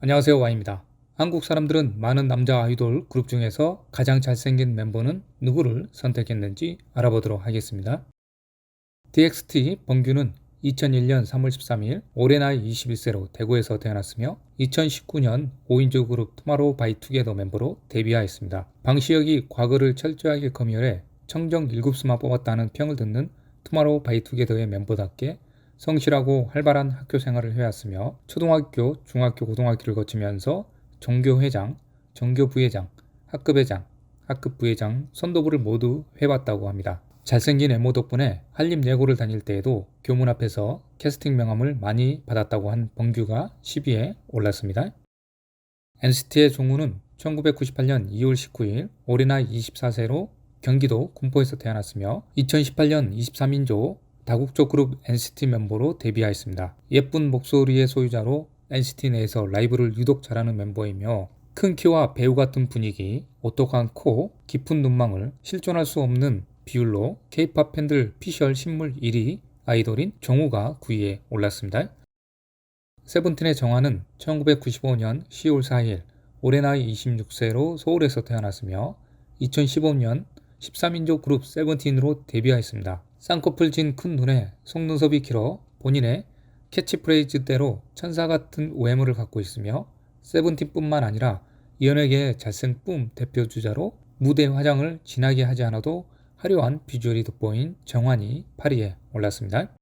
안녕하세요 와입니다. 한국 사람들은 많은 남자 아이돌 그룹 중에서 가장 잘생긴 멤버는 누구를 선택했는지 알아보도록 하겠습니다. DXT 범규는 2001년 3월 13일 올해 나이 21세로 대구에서 태어났으며 2019년 5인조 그룹 투마로우 바이 투게더 멤버로 데뷔하였습니다. 방시혁이 과거를 철저하게 검열해 청정 7수만 뽑았다는 평을 듣는 투마로우 바이 투게더의 멤버답게 성실하고 활발한 학교 생활을 해왔으며 초등학교, 중학교, 고등학교를 거치면서 종교회장, 종교부회장, 학급회장, 학급부회장, 선도부를 모두 해봤다고 합니다. 잘생긴 외모 덕분에 한림예고를 다닐 때에도 교문 앞에서 캐스팅 명함을 많이 받았다고 한 범규가 10위에 올랐습니다. NCT의 종우는 1998년 2월 19일 올해 나이 24세로 경기도 군포에서 태어났으며 2018년 23인조 다국적 그룹 NCT 멤버로 데뷔하였습니다. 예쁜 목소리의 소유자로 NCT 내에서 라이브를 유독 잘하는 멤버이며 큰 키와 배우 같은 분위기, 오똑한 코, 깊은 눈망울, 실존할 수 없는 비율로 K-팝 팬들 피셜 신물 1위 아이돌인 정우가 9위에 올랐습니다. 세븐틴의 정화는 1995년 10월 4일 올해 나이 26세로 서울에서 태어났으며 2015년 13인조 그룹 세븐틴으로 데뷔하였습니다. 쌍꺼풀 진 큰 눈에 속눈썹이 길어 본인의 캐치프레이즈대로 천사 같은 외모를 갖고 있으며 세븐틴뿐만 아니라 연예계의 잘생뿜 대표 주자로 무대 화장을 진하게 하지 않아도 화려한 비주얼이 돋보인 정환이 8위에 올랐습니다.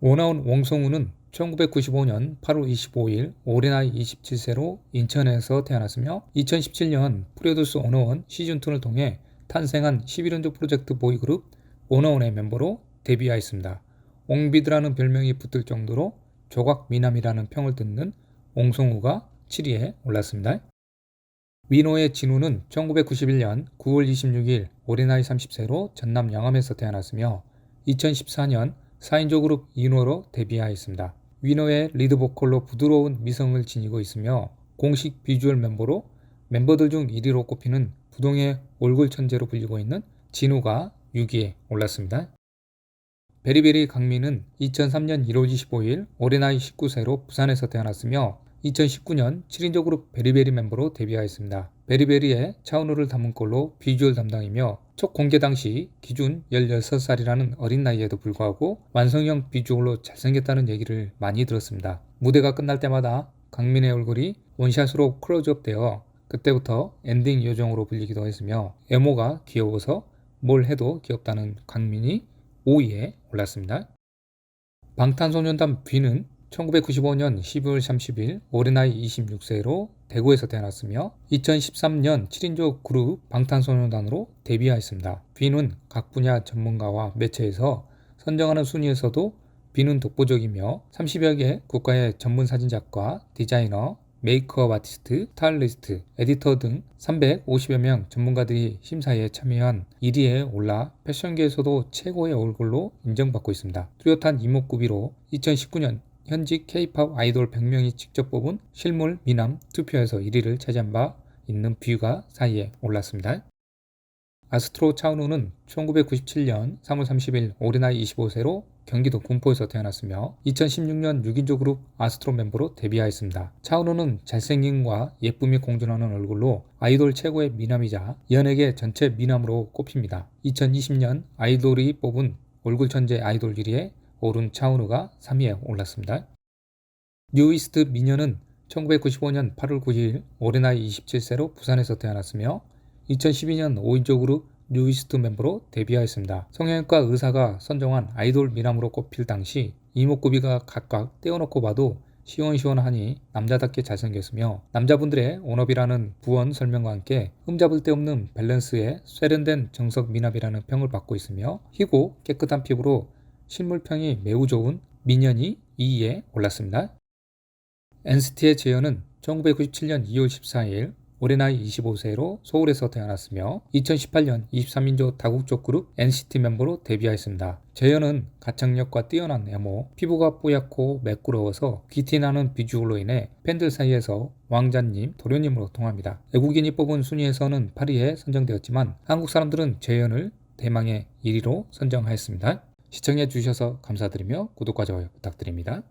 원아웃 원성우는 1995년 8월 25일 올해 나이 27세로 인천에서 태어났으며 2017년 프로듀스 원어원 시즌2를 통해 탄생한 11연조 프로젝트 보이그룹 원어원의 멤버로 데뷔하였습니다. 옹비드라는 별명이 붙을 정도로 조각 미남이라는 평을 듣는 옹성우가 7위에 올랐습니다. 위노의 진우는 1991년 9월 26일 올해 나이 30세로 전남 영암에서 태어났으며 2014년 4인조 그룹 이노로 데뷔하였습니다. 위노의 리드 보컬로 부드러운 미성을 지니고 있으며 공식 비주얼 멤버로 멤버들 중 1위로 꼽히는 부동의 얼굴 천재로 불리고 있는 진우가 6위에 올랐습니다. 베리베리 강민은 2003년 1월 25일 올해 나이 19세로 부산에서 태어났으며 2019년 7인조 그룹 베리베리 멤버로 데뷔하였습니다. 베리베리의 차은우를 담은 꼴로 비주얼 담당이며 첫 공개 당시 기준 16살이라는 어린 나이에도 불구하고 완성형 비주얼로 잘생겼다는 얘기를 많이 들었습니다. 무대가 끝날 때마다 강민의 얼굴이 원샷으로 클로즈업 되어 그때부터 엔딩 요정으로 불리기도 했으며 외모가 귀여워서 뭘 해도 귀엽다는 강민이 5위에 올랐습니다. 방탄소년단 B는 1995년 12월 30일 올해 나이 26세로 대구에서 태어났으며 2013년 7인조 그룹 방탄소년단으로 데뷔하였습니다. B는 각 분야 전문가와 매체에서 선정하는 순위에서도 B는 독보적이며 30여 개 국가의 전문 사진작가, 디자이너, 메이크업 아티스트, 스타일리스트, 에디터 등 350여 명 전문가들이 심사에 참여한 1위에 올라 패션계에서도 최고의 얼굴로 인정받고 있습니다. 뚜렷한 이목구비로 2019년 현직 K-팝 아이돌 100명이 직접 뽑은 실물 미남 투표에서 1위를 차지한 바 있는 뷰가 4위에 올랐습니다. 아스트로 차은우는 1997년 3월 30일 올해 나이 25세로 경기도 군포에서 태어났으며 2016년 6인조 그룹 아스트로 멤버로 데뷔하였습니다. 차은우는 잘생김과 예쁨이 공존하는 얼굴로 아이돌 최고의 미남이자 연예계 전체 미남으로 꼽힙니다. 2020년 아이돌이 뽑은 얼굴 천재 아이돌 1위에 오른 차은우가 3위에 올랐습니다. 뉴이스트 미녀는 1995년 8월 9일 올해 나이 27세로 부산에서 태어났으며 2012년 5인조 그룹 뉴이스트 멤버로 데뷔하였습니다. 성형외과 의사가 선정한 아이돌 미남으로 꼽힐 당시 이목구비가 각각 떼어놓고 봐도 시원시원하니 남자답게 잘생겼으며 남자분들의 온업이라는 부원 설명과 함께 흠잡을 데 없는 밸런스에 세련된 정석 미남이라는 평을 받고 있으며 희고 깨끗한 피부로 실물평이 매우 좋은 미년이 2위에 올랐습니다. NCT의 재현은 1997년 2월 14일 올해 나이 25세로 서울에서 태어났으며 2018년 23인조 다국적 그룹 NCT 멤버로 데뷔하였습니다. 재현은 가창력과 뛰어난 외모, 피부가 뽀얗고 매끄러워서 귀티나는 비주얼로 인해 팬들 사이에서 왕자님, 도련님으로 통합니다. 외국인이 뽑은 순위에서는 8위에 선정되었지만 한국 사람들은 재현을 대망의 1위로 선정하였습니다. 시청해 주셔서 감사드리며 구독과 좋아요 부탁드립니다.